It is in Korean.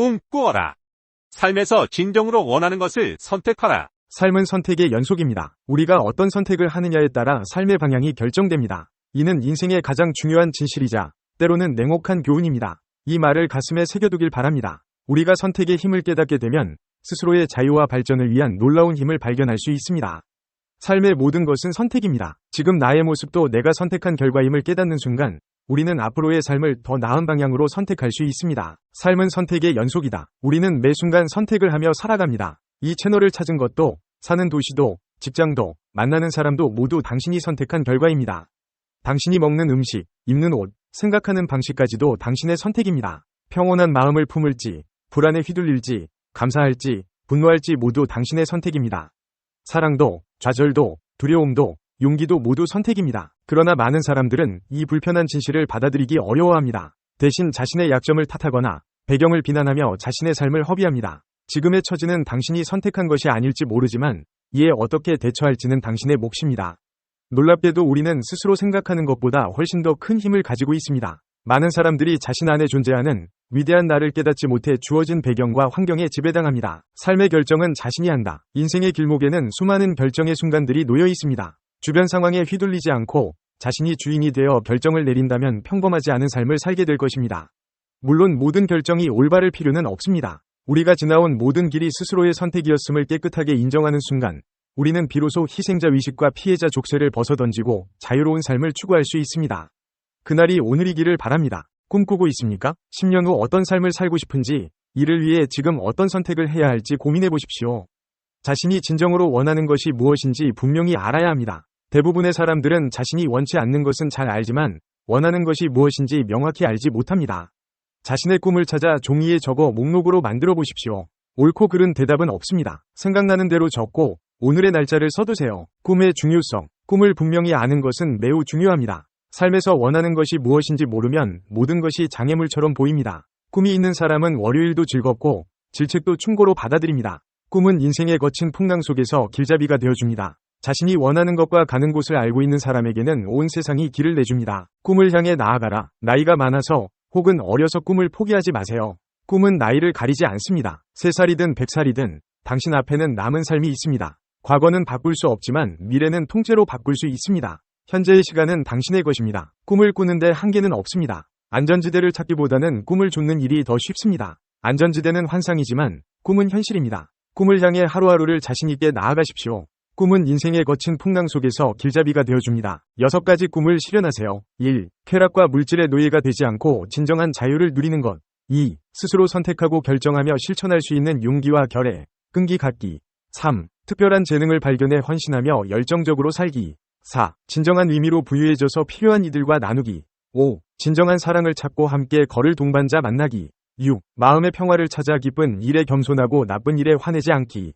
꿈꾸어라. 삶에서 진정으로 원하는 것을 선택하라. 삶은 선택의 연속입니다. 우리가 어떤 선택을 하느냐에 따라 삶의 방향이 결정됩니다. 이는 인생의 가장 중요한 진실이자 때로는 냉혹한 교훈입니다. 이 말을 가슴에 새겨두길 바랍니다. 우리가 선택의 힘을 깨닫게 되면 스스로의 자유와 발전을 위한 놀라운 힘을 발견할 수 있습니다. 삶의 모든 것은 선택입니다. 지금 나의 모습도 내가 선택한 결과임을 깨닫는 순간 우리는 앞으로의 삶을 더 나은 방향으로 선택할 수 있습니다. 삶은 선택의 연속이다. 우리는 매 순간 선택을 하며 살아갑니다. 이 채널을 찾은 것도, 사는 도시도, 직장도, 만나는 사람도 모두 당신이 선택한 결과입니다. 당신이 먹는 음식, 입는 옷, 생각하는 방식까지도 당신의 선택입니다. 평온한 마음을 품을지, 불안에 휘둘릴지, 감사할지, 분노할지 모두 당신의 선택입니다. 사랑도, 좌절도, 두려움도, 용기도 모두 선택입니다. 그러나 많은 사람들은 이 불편한 진실을 받아들이기 어려워합니다. 대신 자신의 약점을 탓하거나 배경을 비난하며 자신의 삶을 허비합니다. 지금의 처지는 당신이 선택한 것이 아닐지 모르지만 이에 어떻게 대처할지는 당신의 몫입니다. 놀랍게도 우리는 스스로 생각하는 것보다 훨씬 더 큰 힘을 가지고 있습니다. 많은 사람들이 자신 안에 존재하는 위대한 나를 깨닫지 못해 주어진 배경과 환경에 지배당합니다. 삶의 결정은 자신이 한다. 인생의 길목에는 수많은 결정의 순간들이 놓여 있습니다. 주변 상황에 휘둘리지 않고 자신이 주인이 되어 결정을 내린다면 평범하지 않은 삶을 살게 될 것입니다. 물론 모든 결정이 올바를 필요는 없습니다. 우리가 지나온 모든 길이 스스로의 선택이었음을 깨끗하게 인정하는 순간 우리는 비로소 희생자 의식과 피해자 족쇄를 벗어던지고 자유로운 삶을 추구할 수 있습니다. 그날이 오늘이기를 바랍니다. 꿈꾸고 있습니까? 10년 후 어떤 삶을 살고 싶은지, 이를 위해 지금 어떤 선택을 해야 할지 고민해 보십시오. 자신이 진정으로 원하는 것이 무엇인지 분명히 알아야 합니다. 대부분의 사람들은 자신이 원치 않는 것은 잘 알지만 원하는 것이 무엇인지 명확히 알지 못합니다. 자신의 꿈을 찾아 종이에 적어 목록으로 만들어 보십시오. 옳고 그른 대답은 없습니다. 생각나는 대로 적고 오늘의 날짜를 써두세요. 꿈의 중요성. 꿈을 분명히 아는 것은 매우 중요합니다. 삶에서 원하는 것이 무엇인지 모르면 모든 것이 장애물처럼 보입니다. 꿈이 있는 사람은 월요일도 즐겁고 질책도 충고로 받아들입니다. 꿈은 인생의 거친 풍랑 속에서 길잡이가 되어줍니다. 자신이 원하는 것과 가는 곳을 알고 있는 사람에게는 온 세상이 길을 내줍니다. 꿈을 향해 나아가라. 나이가 많아서 혹은 어려서 꿈을 포기하지 마세요. 꿈은 나이를 가리지 않습니다. 3살이든 100살이든 당신 앞에는 남은 삶이 있습니다. 과거는 바꿀 수 없지만 미래는 통째로 바꿀 수 있습니다. 현재의 시간은 당신의 것입니다. 꿈을 꾸는데 한계는 없습니다. 안전지대를 찾기보다는 꿈을 쫓는 일이 더 쉽습니다. 안전지대는 환상이지만 꿈은 현실입니다. 꿈을 향해 하루하루를 자신있게 나아가십시오. 꿈은 인생의 거친 풍랑 속에서 길잡이가 되어줍니다. 여섯 가지 꿈을 실현하세요. 1. 쾌락과 물질의 노예가 되지 않고 진정한 자유를 누리는 것. 2. 스스로 선택하고 결정하며 실천할 수 있는 용기와 결의, 끈기 갖기. 3. 특별한 재능을 발견해 헌신하며 열정적으로 살기. 4. 진정한 의미로 부유해져서 필요한 이들과 나누기. 5. 진정한 사랑을 찾고 함께 걸을 동반자 만나기. 6. 마음의 평화를 찾아 기쁜 일에 겸손하고 나쁜 일에 화내지 않기.